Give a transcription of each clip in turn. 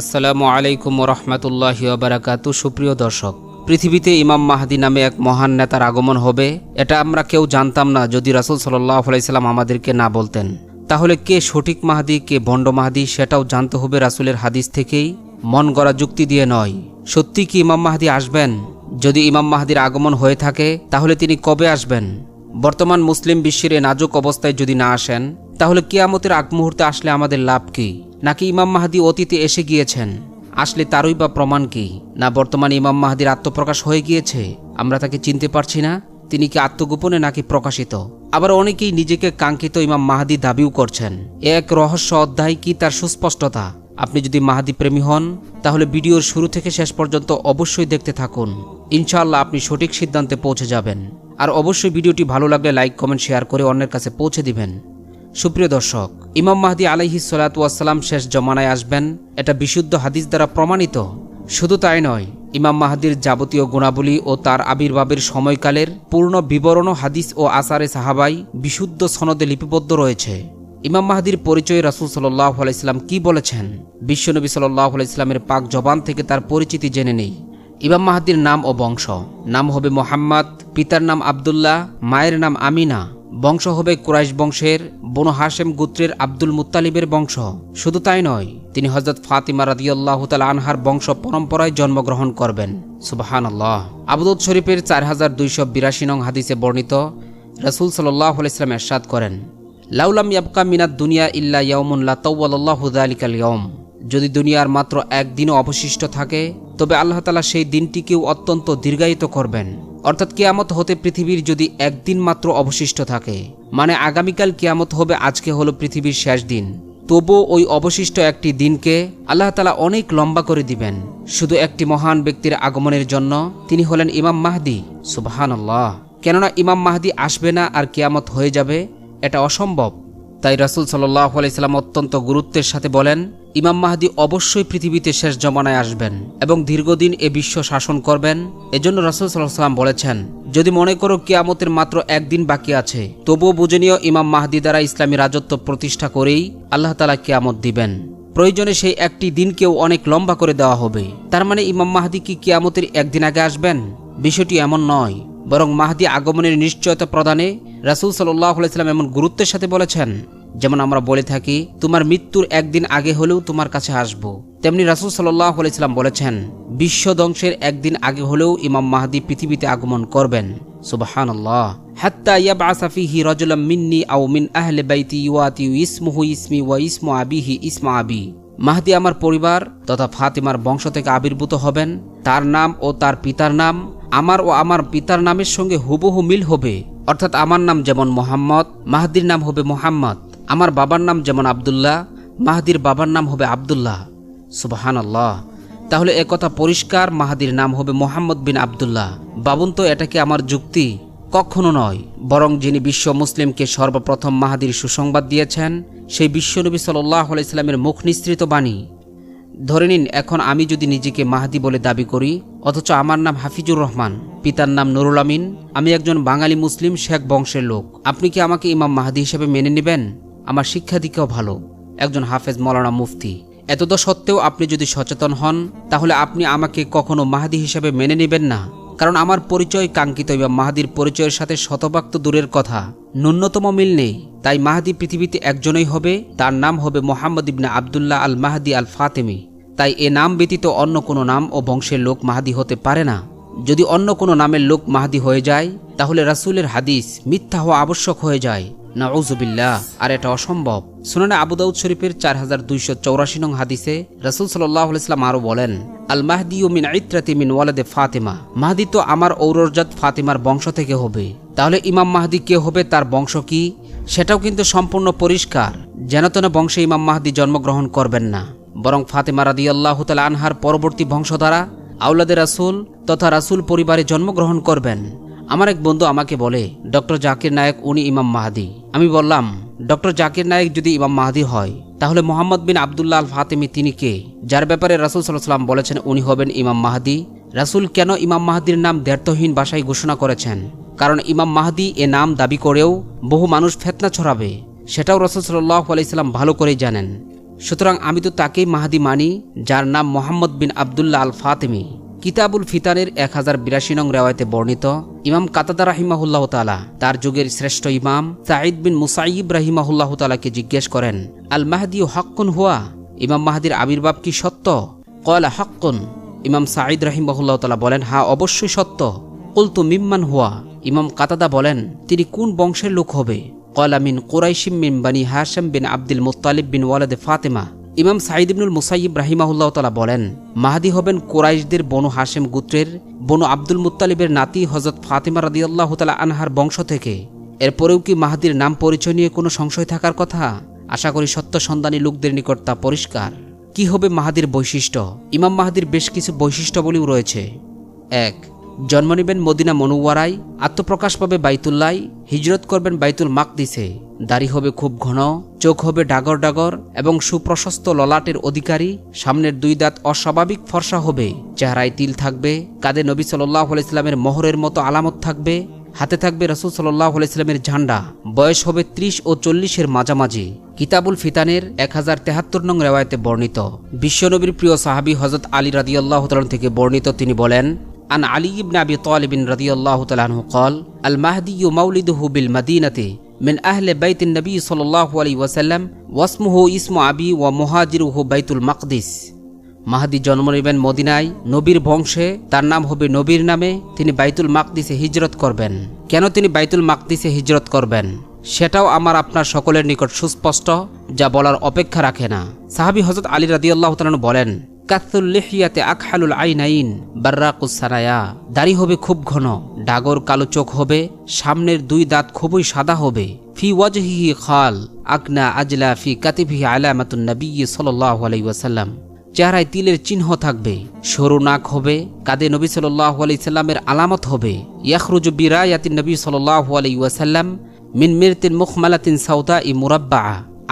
আসসালামু আলাইকুম রহমতুল্লাহ বারাকাতু, সুপ্রিয় দর্শক, পৃথিবীতে ইমাম মাহাদি নামে এক মহান নেতার আগমন হবে, এটা আমরা কেউ জানতাম না যদি রাসুল সাল্লাহ আলাইসাল্লাম আমাদেরকে না বলতেন। তাহলে কে সঠিক মাহাদি, কে ভণ্ড মাহাদি, সেটাও জানতে হবে রাসুলের হাদিস থেকেই। মন গড়া যুক্তি দিয়ে নয়, সত্যি কি ইমাম মাহাদি আসবেন? যদি ইমাম মাহাদির আগমন হয়ে থাকে, তাহলে তিনি কবে আসবেন? বর্তমান মুসলিম বিশ্বের এ নাজুক অবস্থায় যদি না আসেন, তাহলে কিয়ামতের আগ মুহূর্তে আসলে আমাদের লাভ কি? নাকি ইমাম মাহাদি অতীতে এসে গিয়েছেন? আসলে তারই বা প্রমাণ কি? না বর্তমানে ইমাম মাহাদির আত্মপ্রকাশ হয়ে গিয়েছে? আমরা তাকে চিনতে পারছি না? তিনি কি আত্মগোপনে নাকি প্রকাশিত? আবার অনেকেই নিজেকে কাঙ্ক্ষিত ইমাম মাহাদি দাবিও করছেন। এক রহস্য অধ্যায় কি তার সুস্পষ্টতা? আপনি যদি মাহাদি প্রেমী হন, তাহলে ভিডিওর শুরু থেকে শেষ পর্যন্ত অবশ্যই দেখতে থাকুন। ইনশাআল্লাহ আপনি সঠিক সিদ্ধান্তে পৌঁছে যাবেন। আর অবশ্যই ভিডিওটি ভালো লাগলে লাইক, কমেন্ট, শেয়ার করে অন্যের কাছে পৌঁছে দিবেন। সুপ্রিয় দর্শক ইমাম মাহদি আলাইহি সালাতাম শেষ জমানায় আসবেন। এটা বিশুদ্ধ হাদিস দ্বারা প্রমাণিত। শুধু তাই নয়, ইমাম মাহাদির যাবতীয় গুণাবলী ও তার আবির্ভাবের সময়কালের পূর্ণ বিবরণ হাদিস ও আসারে সাহাবাই বিশুদ্ধ সনদে লিপিবদ্ধ রয়েছে। ইমাম মাহাদির পরিচয়ে রাসুল সাল্লাহ আলাইসলাম কি বলেছেন? বিশ্বনবী সাল্লাহ আলাইসলামের পাক জবান থেকে তার পরিচিতি জেনে নেই। ইমাম মাহাদির নাম ও বংশ। নাম হবে মোহাম্মদ, পিতার নাম আবদুল্লাহ, মায়ের নাম আমিনা। বংশ হবে কুরাইশ বংশের, বনু হাশেম গোত্রের আব্দুল মুত্তালিবের বংশ। শুধু তাই নয়, তিনি হজরত ফাতিমা রাদিয়াল্লাহ তাল আনহার বংশ পরম্পরায় জন্মগ্রহণ করবেন। সুবাহান আল্লাহ আবদুল শরীফের চার হাজার দুইশো বিরাশি নং হাদিসে বর্ণিত রসুল সাল্লাহ ইসলাম এরশাদ করেন লাউলাম ইয়াবকা মিনাত দুনিয়া ইল্লা ইয়াউমুন লা তাওয়াল্লাহু যালিকাল ইয়াউম। যদি দুনিয়ার মাত্র একদিনও অবশিষ্ট থাকে, তবে আল্লাহ তালা সেই দিনটিকেও অত্যন্ত দীর্ঘায়িত করবেন। অর্থাৎ কেয়ামত হতে পৃথিবীর যদি একদিন মাত্র অবশিষ্ট থাকে মানে আগামীকাল কেয়ামত হবে, আজকে হলো পৃথিবীর শেষ দিন। তবুও ওই অবশিষ্ট একটি দিনকে আল্লাহ তালা অনেক লম্বা করে দিবেন। শুধু একটি মহান ব্যক্তির আগমনের জন্য তিনি হলেন ইমাম মাহদি। সুবাহান আল্লাহ কেননা ইমাম মাহদি আসবে না আর কেয়ামত হয়ে যাবে, এটা অসম্ভব। তাই রাসুল সাল্লাহ আলাইসাল্লাম অত্যন্ত গুরুত্বের সাথে বলেন ইমাম মাহাদি অবশ্যই পৃথিবীতে শেষ জমানায় আসবেন এবং দীর্ঘদিন এ বিশ্ব শাসন করবেন, এজন্য রাসুল সাল্লাহ সাল্লাম বলেছেন, যদি মনে করো কিয়ামতের মাত্র একদিন বাকি আছে, তবুও বুঝে ইমাম মাহাদি দ্বারা ইসলামী রাজত্ব প্রতিষ্ঠা করেই আল্লাহ তালা কিয়ামত দিবেন। প্রয়োজনে সেই একটি দিনকেও অনেক লম্বা করে দেওয়া হবে। তার মানে ইমাম মাহাদি কি কিয়ামতের একদিন আগে আসবেন? বিষয়টি এমন নয়। বরং মাহাদি আগমনের নিশ্চয়তা প্রদানে রাসুল সাল্লাহ আলাইসাল্লাম এমন গুরুত্বের সাথে বলেছেন যেমন আমরা বলে থাকি, তোমার মৃত্যুর একদিন আগে হলেও তোমার কাছে আসব। তেমনি রাসুল আলাইসাল্লাম বলেছেন, বিশ্ব ধ্বংসের একদিন আগে হলেও ইমাম মাহাদি পৃথিবীতে আগমন করবেন। সুবাহান আল্লাহ মিন্নি মিন আহলি মাহদি আমার পরিবার তথা ফাতিমার বংশ থেকে আবির্ভূত হবেন। তার নাম ও তার পিতার নাম আমার ও আমার পিতার নামের সঙ্গে হুবহু মিল হবে। অর্থাৎ আমার নাম যেমন মোহাম্মদ, মাহদির নাম হবে মোহাম্মদ। আমার বাবার নাম যেমন আবদুল্লাহ, মাহাদির বাবার নাম হবে আবদুল্লাহ। সুবাহান আল্লাহ তাহলে একথা পরিষ্কার, মাহাদির নাম হবে মোহাম্মদ বিন আবদুল্লাহ। বাবুন তো এটা কি আমার যুক্তি? কখনো নয়। বরং যিনি বিশ্ব মুসলিমকে সর্বপ্রথম মাহাদির সুসংবাদ দিয়েছেন, সেই বিশ্বনবী সাল্লাহ আলাইস্লামের মুখ নিঃসৃত বাণী। ধরে নিন, এখন আমি যদি নিজেকে মাহাদি বলে দাবি করি, অথচ আমার নাম হাফিজুর রহমান, পিতার নাম নুরুল আমিন, আমি একজন বাঙালি মুসলিম শেখ বংশের লোক। আপনি কি আমাকে ইমাম মাহাদি হিসেবে মেনে নেবেন? আমার শিক্ষা দিকেও ভালো। একজন হাফেজ মৌলানা মুফতি। এতদ সত্ত্বেও আপনি যদি সচেতন হন, তাহলে আপনি আমাকে কখনো মাহাদি হিসেবে মেনে নেবেন না। কারণ আমার পরিচয় কাঙ্ক্ষিত এবং মাহাদির পরিচয়ের সাথে শতভাগ তো দূরের কথা। ন্যূনতম মিল নেই। তাই মাহাদি পৃথিবীতে একজনই হবে, তার নাম হবে মোহাম্মদ ইবনা আবদুল্লাহ আল মাহাদি আল ফাতেমি তাই এ নাম ব্যতীত অন্য কোনো নাম ও বংশের লোক মাহাদি হতে পারে না। যদি অন্য কোনো নামের লোক মাহাদি হয়ে যায়, তাহলে রাসুলের হাদিস মিথ্যা হওয়া আবশ্যক হয়ে যায়। নাউজুবিল্লাহ আর এটা অসম্ভব। শুনানে আবুদাউদ শরীফের চার হাজার দুইশো চৌরাশি নং হাদিসে রসুল সাল্লাহ ইসলাম আরও বলেন আল মাহদি ও মিন ইত্রাতি মিন ওয়ালাদে ফাতেমা। মাহদি তো আমার ঔরজাত ফাতিমার বংশ থেকে হবে। তাহলে ইমাম মাহদি কে হবে, তার বংশ কি? সেটাও কিন্তু সম্পূর্ণ পরিষ্কার। যেন তেন বংশে ইমাম মাহদি জন্মগ্রহণ করবেন না। বরং ফাতেমা রাদি আল্লাহ তাল আনহার পরবর্তী বংশধারা আউলাদে রাসুল তথা রাসুল পরিবারে জন্মগ্রহণ করবেন। আমার এক বন্ধু আমাকে বলে, ডক্টর জাকির নায়ক উনি ইমাম মাহাদি। আমি বললাম, ডক্টর জাকির নায়ক যদি ইমাম মাহাদি হয়, তাহলে মোহাম্মদ বিন আবদুল্লাহ আল ফাতেমি তিনি কে? যার ব্যাপারে রাসুল সাল্লাম বলেছেন, উনি হবেন ইমাম মাহাদি। রাসুল কেন ইমাম মাহাদির নাম দ্ব্যর্থহীন ভাষায় ঘোষণা করেছেন? কারণ ইমাম মাহাদি এ নাম দাবি করেও বহু মানুষ ফেতনা ছড়াবে। সেটাও রসুল সাল্লাহ আলাইসাল্লাম ভালো করেই জানেন। সুতরাং আমি তো তাকেই মাহাদি মানি, যার নাম মোহাম্মদ বিন আবদুল্লাহ আল ফাতেমি কিতাবুল ফিতানের এক হাজার বিরাশি নং রেওয়ায়তে বর্ণিত ইমাম কাতাদা রাহিমাহুল্লাহ তালা তার যুগের শ্রেষ্ঠ ইমাম সাঈদ বিন মুসাইব রাহিমাহুল্লাহ তালাকে জিজ্ঞেস করেন, আল মাহাদি হক্কুন হুয়া? ইমাম মাহাদির আবির্ভাব কি সত্য? কয়লা হক্কুন। ইমাম সাঈদ রাহিমাহুল্লাহ তালা বলেন হা অবশ্যই সত্য। কুলতু মিম্মান হুয়া? ইমাম কাতাদা বলেন, তিনি কোন বংশের লোক হবে? কয়লা মিন কোরাইশিম মিন বানি হাশম বিন আব্দুল মুত্তালিব বিন ওয়ালাদে ফাতেমা। ইমাম সাঈদ ইবনুল মুসাইব রাহিমাহুল্লাহ তালা বলেন, মাহাদি হবেন কোরাইশদের বনু হাশেম গুত্রের বনু আব্দুল মুত্তালিবের নাতি হজরত ফাতেমা রাদিয়াল্লাহ তালা আনহার বংশ থেকে। এরপরেও কি মাহাদির নাম পরিচয় নিয়ে কোনো সংশয় থাকার কথা? আশা করি সত্য সন্ধানী লোকদের নিকট তা পরিষ্কার। কি হবে মাহাদির বৈশিষ্ট্য? ইমাম মাহাদির বেশ কিছু বৈশিষ্ট্যবলীও রয়েছে। এক জন্ম নেবেন মদিনা মনুয়ারাই আত্মপ্রকাশ পাবে বাইতুল্লাই হিজরত করবেন বাইতুল মাকদিসে। দাড়ি হবে খুব ঘন, চোখ হবে ডাগর ডাগর এবং সুপ্রশস্ত ললাটের অধিকারী, সামনের দুই দাঁত অস্বাভাবিক ফর্সা হবে, চেহারায় তিল থাকবে, কাঁধে নবী সাল্লাহ ইসলামের মোহরের মতো আলামত থাকবে, হাতে থাকবে রসুল সাল্লাহ ইসলামের ঝান্ডা, বয়স হবে ত্রিশ ও চল্লিশের মাঝামাঝি। কিতাবুল ফিতানের এক হাজার তেহাত্তর নং রেওয়ায়তে বর্ণিত। বিশ্বনবীর প্রিয় সাহাবি হজরত আলী রাদিয়াল্লাহ তালন থেকে বর্ণিত, তিনি বলেন عن علي بن أبي طالب رضي الله تعالى عنه قال المهدي مولده بالمدينة من أهل بيت النبي صلى الله عليه وسلم واسمه اسم أبي ومهاجره بيت المقدس মাহাদি জন্ম নেবেন মদিনায় নবীর বংশে তার নাম হবে নবীর নামে তিনি বাইতুল মাকদিসে হিজরত করবেন কেন তিনি বাইতুল মাকদিসে হিজরত করবেন সেটাও আমার আপনার সকলের নিকট সুস্পষ্ট যা বলার অপেক্ষা রাখে না সাহাবি হজরত আলী রাদিয়াল্লাহ তালন বলেন কাতুল্লিহিয়াতে আকহালুল আইনাইন বার্রাকুসানায়া দাড়ি হবে খুব ঘন, ডাগর কালো চোখ হবে, সামনের দুই দাঁত খুবই সাদা হবে। ফি ওয়াজহিহি খাল, আকনা আজলা ফি কাতিফি আলামাতুন নবী সাল্লাল্লাহু আলাইহি ওয়াসাল্লাম। চেহারায় তিলের চিহ্ন থাকবে, সরু নাক হবে কাদে নবী সাল্লাহ আলাইসাল্লামের আলামত হবে। ইয়াখরুজু বিরায়াতিন নবী সাল্লাহ আলাই ওয়াসাল্লাম, মিন মিরতিন মুখমালাতিন সাউদা ই মুরাব্বা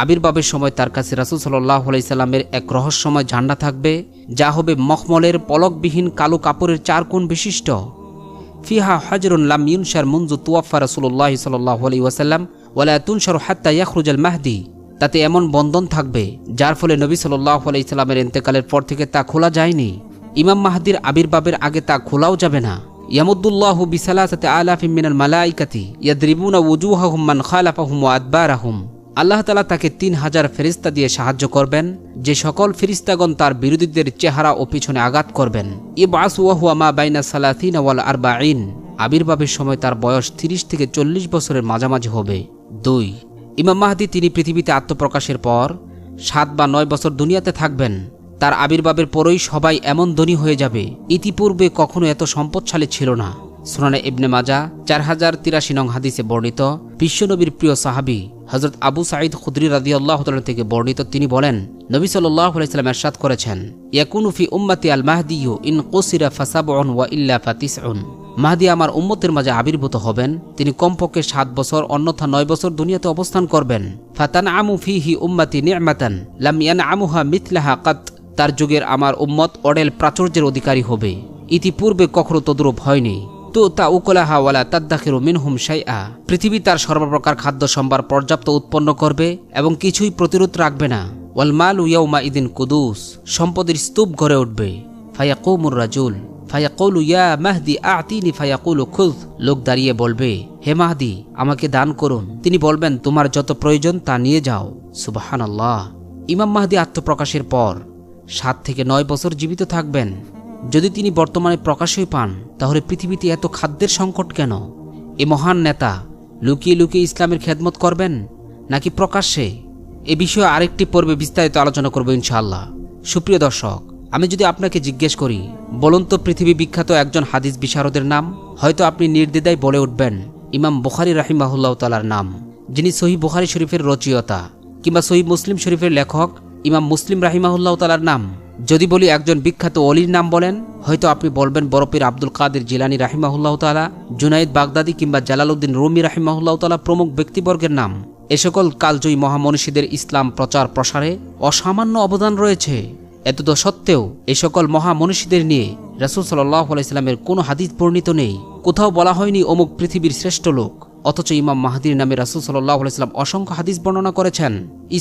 আবির্ভাবের সময় তার কাছে রাসুল সাল্লাহ আলাইসাল্লামের এক রহস্যময় ঝান্ডা থাকবে, যা হবে মখমলের পলকবিহীন কালো কাপড়ের চার কোণ বিশিষ্ট। ফিহা হজরুন লাম ইউনশার মুনজু তুয়াফা রসুল্লাহ সাল্লাহ আলাই ওয়াসাল্লাম, ওয়ালা হাত্তা ইয়াখরুজাল মাহদি। তাতে এমন বন্ধন থাকবে, যার ফলে নবী সাল্লাহ আলাইসাল্লামের এন্তেকালের পর থেকে তা খোলা যায়নি। ইমাম মাহাদির আবির্ভাবের আগে তা খোলাও যাবে না। ইয়ামুদ্দুল্লাহ বিসালাসাতে আলাফিম মিনাল মালাইকাতি ইয়াদরিবুনা ওজুহাহুম মান খালাফাহুম ওয়া আদবারাহুম। আল্লাহ তালা তাকে তিন হাজার ফেরিস্তা দিয়ে সাহায্য করবেন, যে সকল ফেরিস্তাগণ তার বিরোধীদের চেহারা ও পিছনে আঘাত করবেন। ইবাসুয়াহুয়ামা বাইনা সালাথিন ওয়াল আরবাইন আবির্ভাবের সময় তার বয়স তিরিশ থেকে চল্লিশ বছরের মাঝামাঝি হবে। দুই। ইমাম মাহাদি তিনি পৃথিবীতে আত্মপ্রকাশের পর সাত বা নয় বছর দুনিয়াতে থাকবেন। তার আবির্ভাবের পরই সবাই এমন ধনী হয়ে যাবে। ইতিপূর্বে কখনো এত সম্পদশালী ছিল না। সুনানে ইবনে মাজা চার হাজার তিরাশি নং হাদিসে বর্ণিত বিশ্বনবীর প্রিয় সাহাবি হজরত আবু সাঈদ খুদ্রি রাদি আল্লাহ থেকে বর্ণিত, তিনি বলেন, নবী আলাইসাল্লাম এরশাদ করেছেন ইয়াকুনুফি উম্মাতি আল মাহদিউ ইন কোসিরা ফাসাবন ওয়া ইল্লা ফাতিসউন। মাহদি আমার উম্মতের মাঝে আবির্ভূত হবেন, তিনি কমপক্ষে সাত বছর অন্যথা নয় বছর দুনিয়াতে অবস্থান করবেন। ফাতান আমু ফিহি উম্মাতি নিয়ামাতান লাম ইয়ান আমুহা মিথলাহা কাত, তার যুগের আমার উম্মত অডেল প্রাচুর্যের অধিকারী হবে। ইতিপূর্বে কখনো তদ্রুপ হয়নি। তো তা উকলাহা ওয়ালা তাদ্দাখিরু মিনহুম শাইআ। পৃথিবী তার সর্বপ্রকার খাদ্য সম্ভার পর্যাপ্ত উৎপন্ন করবে এবং কিছুই প্রতিরোধ রাখবে না। ওয়াল মাল ইয়াউমা ইদিন কুদুস, সম্পদের স্তূপ গড়ে উঠবে। ফায়াকুমুর রাজুল, ফায়াকুলু ইয়া মাহদি আতিনি ফায়াকুলু খুদ লোক দাঁড়িয়ে বলবে, হে মাহদি, আমাকে দান করুন। তিনি বলবেন, তোমার যত প্রয়োজন তা নিয়ে যাও। সুবাহান আল্লাহ ইমাম মাহদি আত্মপ্রকাশের পর সাত থেকে নয় বছর জীবিত থাকবেন। যদি তিনি বর্তমানে প্রকাশই পান, তাহলে পৃথিবীতে এত খাদ্যের সংকট কেন? এ মহান নেতা লুকিয়ে লুকিয়ে ইসলামের খেদমত করবেন নাকি প্রকাশ্যে? এ বিষয়ে আরেকটি পর্বে বিস্তারিত আলোচনা করব ইনশাআল্লাহ। সুপ্রিয় দর্শক, আমি যদি আপনাকে জিজ্ঞেস করি, বলুন তো পৃথিবী বিখ্যাত একজন হাদিস বিশারদের নাম? হয়তো আপনি নির্দ্বিধায় বলে উঠবেন, ইমাম বুখারি রাহিমাহুল্লাহ তালার নাম, যিনি সহি বুখারি শরীফের রচয়িতা, কিংবা সহি মুসলিম শরীফের লেখক ইমাম মুসলিম রাহিমাহুল্লাহ তালার নাম। যদি বলি একজন বিখ্যাত অলির নাম বলেন, হয়তো আপনি বলবেন বরফির আব্দুল কাদের জিলানি রাহিমাহুল্লাহ তালা জুনাইদ বাগদাদি কিংবা জালালউদ্দিন রুমি রাহিমাহুল্লাহ তালা প্রমুখ ব্যক্তিবর্গের নাম। এ সকল কালজয়ী মহামনীষীদের ইসলাম প্রচার প্রসারে অসামান্য অবদান রয়েছে। এতদ সত্ত্বেও এ সকল মহামনীষীদের নিয়ে রাসুল সাল্লাহ আলাইস্লামের কোনো হাদিস বর্ণিত নেই। কোথাও বলা হয়নি অমুক পৃথিবীর শ্রেষ্ঠ লোক। অথচ ইমাম মাহাদির নামে রাসুল সাল্লাহ আলাইসাল্লাম অসংখ্য হাদিস বর্ণনা করেছেন।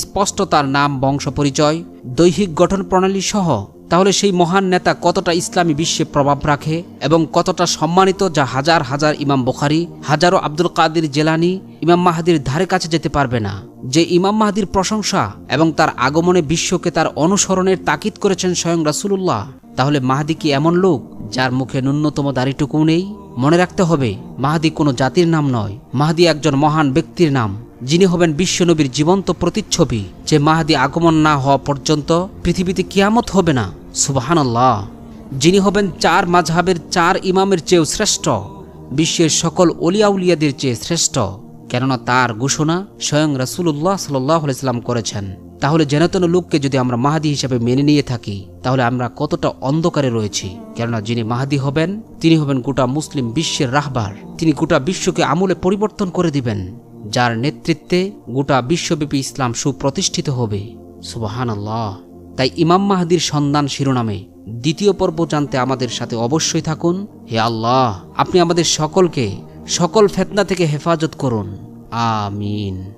স্পষ্ট তার নাম বংশ পরিচয় দৈহিক গঠন প্রণালী সহ। তাহলে সেই মহান নেতা কতটা ইসলামী বিশ্বে প্রভাব রাখে এবং কতটা সম্মানিত যা হাজার হাজার ইমাম বুখারি, হাজারো আব্দুল কাদির জেলানি ইমাম মাহাদির ধারে কাছে যেতে পারবে না। যে ইমাম মাহাদির প্রশংসা এবং তার আগমনে বিশ্বকে তার অনুসরণের তাকিদ করেছেন স্বয়ং রাসুলুল্লাহ, তাহলে মাহাদি কি এমন লোক যার মুখে ন্যূনতম দাড়িটুকু নেই? মনে রাখতে হবে, মাহাদি কোনো জাতির নাম নয়। মাহাদি একজন মহান ব্যক্তির নাম। যিনি হবেন বিশ্বনবীর জীবন্ত প্রতিচ্ছবি। যে মাহাদি আগমন না হওয়া পর্যন্ত পৃথিবীতে কিয়ামত হবে না। সুবাহানাল্লাহ। যিনি হবেন চার মাঝহাবের চার ইমামের চেয়েও শ্রেষ্ঠ। বিশ্বের সকল অলিয়াউলিয়াদের চেয়ে শ্রেষ্ঠ। কেননা তার ঘোষণা স্বয়ং রাসুল্লাহ সাল্লাম করেছেন। তাহলে যেনতেন লোককে যদি আমরা মাহাদি হিসাবে মেনে নিয়ে থাকি, তাহলে আমরা কতটা অন্ধকারে রয়েছি। কেননা যিনি মাহাদি হবেন, তিনি হবেন গোটা মুসলিম বিশ্বের রাহবার। তিনি গোটা বিশ্বকে আমূলে পরিবর্তন করে দিবেন। যার নেতৃত্বে গোটা বিশ্বব্যাপী ইসলাম সুপ্রতিষ্ঠিত হবে। সুবাহান তাই ইমাম মাহাদির সন্ধান শিরোনামে দ্বিতীয় পর্ব জানতে আমাদের সাথে অবশ্যই থাকুন। হে আল্লাহ, আপনি আমাদের সকলকে সকল ফেতনা থেকে হেফাজত করুন। আমিন।